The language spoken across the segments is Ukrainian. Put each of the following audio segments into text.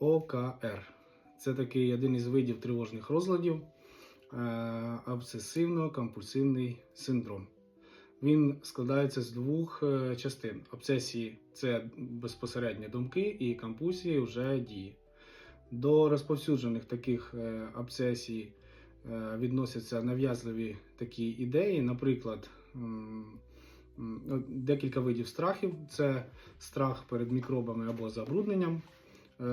ОКР. Це такий один із видів тривожних розладів, е, обсесивно-компульсивний синдром. Він складається з двох е, частин. Обсесії це безпосередньо думки, і компульсії вже дії. До розповсюджених таких е, обсесій відносяться нав'язливі такі ідеї, наприклад, декілька видів страхів: це страх перед мікробами або забрудненням,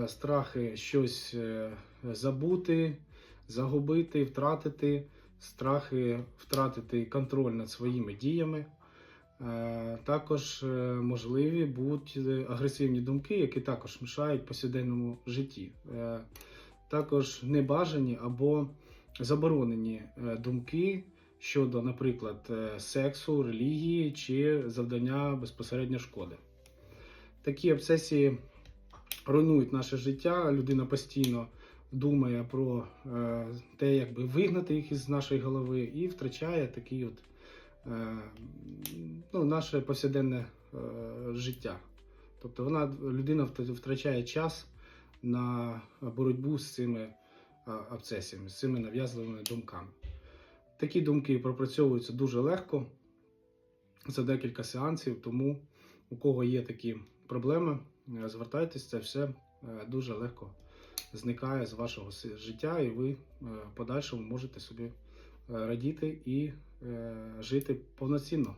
страхи щось е, забути, загубити, втратити, страхи втратити контроль над своїми діями. Е, Також е, можливі будуть е, агресивні думки, які також мішають повсякденному житті. Е, Також небажані або заборонені е, думки щодо, наприклад, е, сексу, релігії чи завдання безпосередньо шкоди. Такі обсесії руйнують наше життя. Людина постійно думає про е, те, як би вигнати їх із нашої голови, і втрачає такий от е, ну, наше повсякденне е, життя. Тобто вона людина втрачає час на боротьбу з цими обсесіями, з цими нав'язливими думками. Такі думки пропрацьовуються дуже легко за декілька сеансів, тому у кого є такі проблеми, звертайтесь, це все е, дуже легко зникає з вашого життя, і ви е, подальшому можете собі е, радіти і е, жити повноцінно.